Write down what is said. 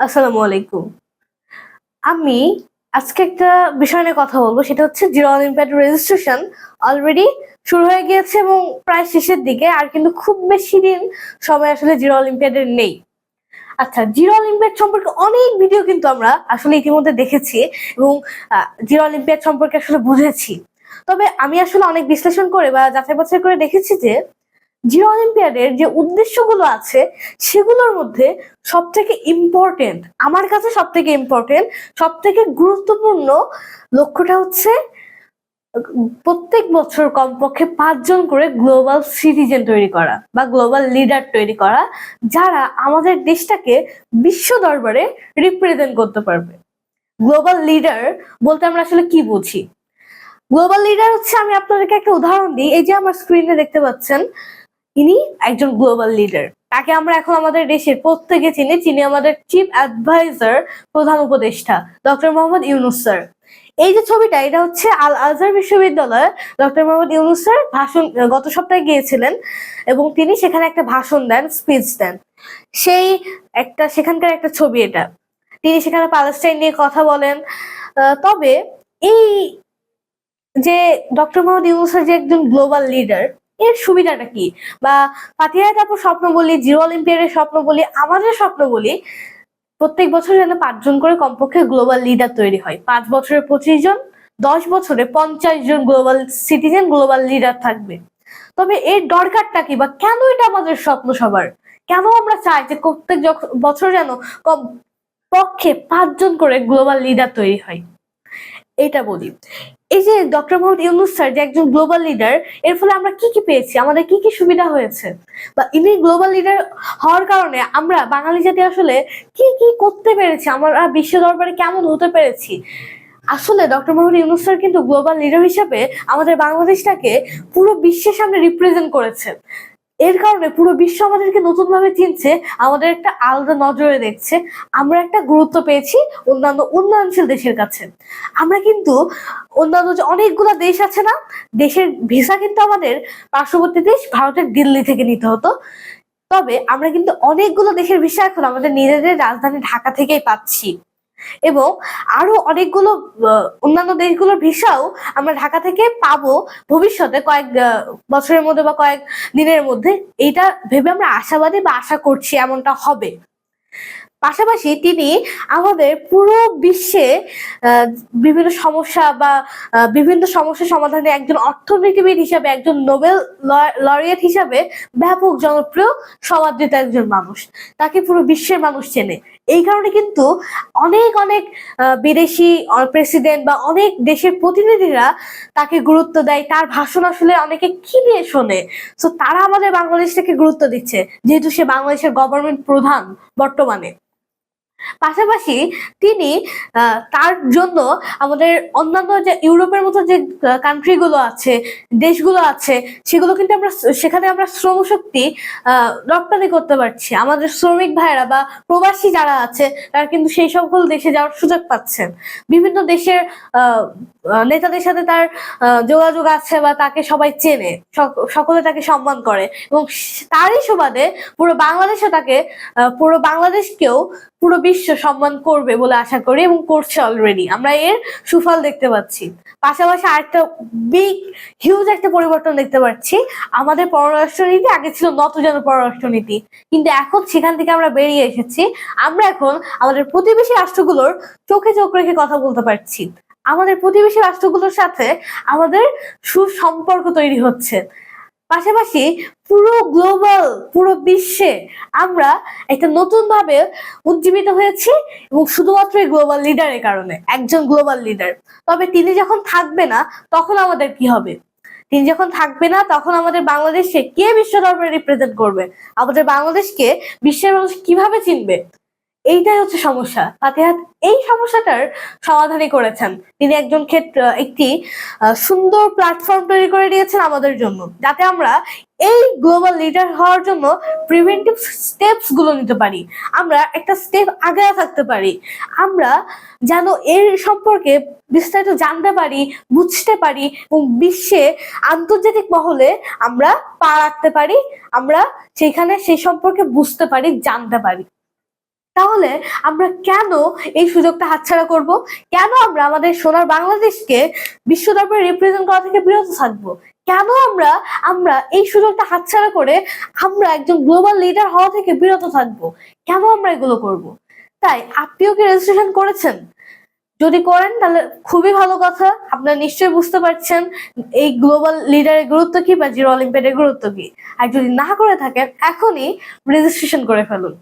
আসসালামু আলাইকুম। আমি আজকে একটা বিষয় নিয়ে কথা বলব, সেটা হচ্ছে জিরো অলিম্পিয়াড রেজিস্ট্রেশন অলরেডি শুরু হয়ে গিয়েছে এবং প্রায় শেষের দিকে, আর কিন্তু খুব বেশি দিন সময় আসলে জিরো অলিম্পিয়াডের নেই। আচ্ছা জিরো অলিম্পিয়াড সম্পর্কে অনেক ভিডিও কিন্তু আমরা আসলে ইতিমধ্যে দেখেছি এবং জিরো অলিম্পিয়াড সম্পর্কে আসলে বুঝেছি। তবে আমি আসলে অনেক বিশ্লেষণ করে বা যাচাই বাছাই করে দেখেছি যে জিরো অলিম্পিয়াডের যে উদ্দেশ্যগুলো আছে, সেগুলোর মধ্যে সব থেকে ইম্পর্টেন্ট আমার কাছে সব থেকে ইম্পর্টেন্ট সব থেকে গুরুত্বপূর্ণ লক্ষ্যটা হচ্ছে, প্রত্যেক বছর কমপক্ষে পাঁচজন করে গ্লোবাল সিটিজেন তৈরি করা বা গ্লোবাল লিডার তৈরি করা, যারা আমাদের দেশটাকে বিশ্ব দরবারে রিপ্রেজেন্ট করতে পারবে। গ্লোবাল লিডার বলতে আমরা আসলে কি বুঝি? গ্লোবাল লিডার হচ্ছে, আমি আপনাদেরকে একটা উদাহরণ দিই, এই যে আমার স্ক্রিনে দেখতে পাচ্ছেন ইনি একজন গ্লোবাল লিডার তাকে আমরা এখন আমাদের দেশের প্রত্যেকে চিনি চিনি আমাদের চিফ অ্যাডভাইজার প্রধান উপদেষ্টা ডক্টর মোহাম্মদ ইউনুস স্যার। এই যে ছবিটা, এটা হচ্ছে আল আজহার বিশ্ববিদ্যালয়ে ডক্টর মোহাম্মদ ইউনুস স্যার ভাষণ, গত সপ্তাহে গিয়েছিলেন এবং তিনি সেখানে একটা ভাষণ দেন স্পিচ দেন। সেই একটা, সেখানকার একটা ছবি এটা। তিনি সেখানে প্যালেস্টাইন নিয়ে কথা বলেন। তবে এই যে ডক্টর মোহাম্মদ ইউনুসের যে একজন গ্লোবাল লিডার এর সুবিধাটা কি? বা ফাতিহা তারপর স্বপ্ন বলি জিরো অলিম্পিয়াডের স্বপ্ন বলি আমাদের স্বপ্ন বলি প্রত্যেক বছর যেন পাঁচজন করে কমপক্ষে গ্লোবাল লিডার তৈরি হয়। পাঁচ বছরে পঁচিশ জন, দশ বছরে পঞ্চাশ জন গ্লোবাল সিটিজেন গ্লোবাল লিডার থাকবে। তবে এর দরকারটা কি বা কেন এটা আমাদের স্বপ্ন সবার? কেন আমরা চাই যে প্রত্যেক বছর যেন কম পক্ষে পাঁচজন করে গ্লোবাল লিডার তৈরি হয়? এটা বলি। এই যে ডক্টর মোহাম্মদ ইউনুস স্যার, যে একজন গ্লোবাল লিডার এর ফলে আমরা কি কি পেয়েছি? আমাদের কি কি সুবিধা হয়েছে? বা ইনি গ্লোবাল লিডার হওয়ার কারণে আমরা বাঙালি জাতি আসলে কি কি করতে পেরেছি? আমরা বিশ্ব দরবারে কেমন হতে পেরেছি? আসলে ডক্টর মোহাম্মদ ইউনুস স্যার কিন্তু গ্লোবাল লিডার হিসাবে আমাদের বাংলাদেশটাকে পুরো বিশ্বের সামনে রিপ্রেজেন্ট করেছে এর কারণে পুরো বিশ্ব আমাদেরকে নতুন ভাবে চিনছে, আমাদের একটা আলাদা নজরে দেখছে, আমরা একটা গুরুত্ব পেয়েছি অন্যান্য উন্নয়নশীল দেশের কাছে। আমরা কিন্তু অন্যান্য যে অনেকগুলো দেশ আছে না, দেশের ভিসা কিন্তু আমাদের পার্শ্ববর্তী দেশ ভারতের দিল্লি থেকে নিতে হতো। তবে আমরা কিন্তু অনেকগুলো দেশের ভিসা এখন আমাদের নিজেদের রাজধানী ঢাকা থেকেই পাচ্ছি। এবং আরও অনেকগুলো অন্যান্য দেশগুলোর ভিসাও আমরা ঢাকা থেকে পাবো ভবিষ্যতে কয়েক বছরের মধ্যে বা কয়েক দিনের মধ্যে। এইটা ভেবে আমরা আশাবাদী বা আশা করছি এমনটা হবে। পাশাপাশি তিনি আমাদের পুরো বিশ্বে বিভিন্ন সমস্যা বা বিভিন্ন সমস্যা সমাধানে একজন অর্থনীতিবিদ হিসাবে, একজন নোবেল লরিয়েট হিসাবে ব্যাপক জনপ্রিয়, সমাদৃত একজন মানুষ। তাকে পুরো বিশ্বের মানুষ চেনে। এই কারণে কিন্তু অনেক অনেক বিদেশি প্রেসিডেন্ট বা অনেক দেশের প্রতিনিধিরা তাকে গুরুত্ব দেয়। তার ভাষণ আসলে অনেকে কি নিয়ে শোনে? তো তারা আমাদের বাংলাদেশটাকে গুরুত্ব দিচ্ছে, যেহেতু সে বাংলাদেশের গভর্নমেন্ট প্রধান বর্তমানে। পাশাপাশি তিনি তার জন্য আমাদের অন্যান্য যে ইউরোপের মতো যে কান্ট্রি গুলো আছে, দেশগুলো আছে, সেগুলো কিন্তু আমরা সেখানে আমরা শ্রমশক্তি রপ্তানি করতে পারছি। আমাদের শ্রমিক ভাইরা বা প্রবাসী যারা আছে, তারা কিন্তু সেই সকল দেশে যাওয়ার সুযোগ পাচ্ছেন। বিভিন্ন দেশের নেতাদের সাথে তার যোগাযোগ আছে বা তাকে সবাই চেনে সকলে তাকে সম্মান করে এবং তারই সুবাদে পুরো বাংলাদেশও তাকে পুরো বাংলাদেশকেও পুরো বিশ্ব সম্মান করবে বলে আশা করি এবং করছে অলরেডি আমরা এর সুফল দেখতে পাচ্ছি। পাশাপাশি আরেকটা বিগ হিউজ একটা পরিবর্তন দেখতে পাচ্ছি। আমাদের পররাষ্ট্রনীতি আগে ছিল নতজন পররাষ্ট্রনীতি। কিন্তু এখন সেখান থেকে আমরা বেরিয়ে এসেছি। আমরা এখন আমাদের প্রতিবেশী রাষ্ট্রগুলোর চোখে চোখ রেখে কথা বলতে পারছি। আমাদের প্রতিবেশী রাষ্ট্রগুলোর সাথে আমাদের সুসম্পর্ক তৈরি হচ্ছে। পাশাপাশি পুরো গ্লোবাল পুরো বিশ্বে আমরা একটা নতুন ভাবে উজ্জীবিত হয়েছি এবং শুধুমাত্র এই গ্লোবাল লিডারের কারণে, একজন গ্লোবাল লিডার তবে তিনি যখন থাকবে না, তখন আমাদের কি হবে? তিনি যখন থাকবে না, তখন আমাদের বাংলাদেশে কে বিশ্ব দরবারে রিপ্রেজেন্ট করবে? আমাদের বাংলাদেশকে বিশ্বের মানুষ কীভাবে চিনবে? এইটাই হচ্ছে সমস্যা। ফাতেহাত এই সমস্যাটার সমাধানই করেছেন। তিনি একজন ক্ষেত্র, একটি সুন্দর প্ল্যাটফর্ম তৈরি করে দিয়েছেন আমাদের জন্য। যাতে আমরা এই গ্লোবাল লিডার হওয়ার জন্য প্রিভেন্টিভ স্টেপসগুলো নিতে পারি। আমরা একটা স্টেপ আগে থাকতে পারি। আমরা যেন এর সম্পর্কে বিস্তারিত জানতে পারি, বুঝতে পারি এবং বিশ্বে আন্তর্জাতিক মহলে আমরা পা রাখতে পারি। আমরা সেখানে সেই সম্পর্কে বুঝতে পারি, জানতে পারি। তাহলে আমরা কেন এই সুযোগটা হাতছাড়া করব? কেন আমরা আমাদের সোনার বাংলাদেশকে বিশ্ব দরবারে রিপ্রেজেন্ট করা থেকে বিরত থাকব? কেন আমরা আমরা এই সুযোগটা হাতছাড়া করে আমরা একজন গ্লোবাল লিডার হওয়া থেকে বিরত থাকব? কেন আমরা এগুলো করব? তাই আপনিও কি রেজিস্ট্রেশন করেছেন? যদি করেন, তাহলে খুবই ভালো কথা। আপনারা নিশ্চয়ই বুঝতে পারছেন এই গ্লোবাল লিডারের গুরুত্ব কি বা জিরো অলিম্পিয়াডের গুরুত্ব কি? আর যদি না করে থাকেন, এখনই রেজিস্ট্রেশন করে ফেলুন।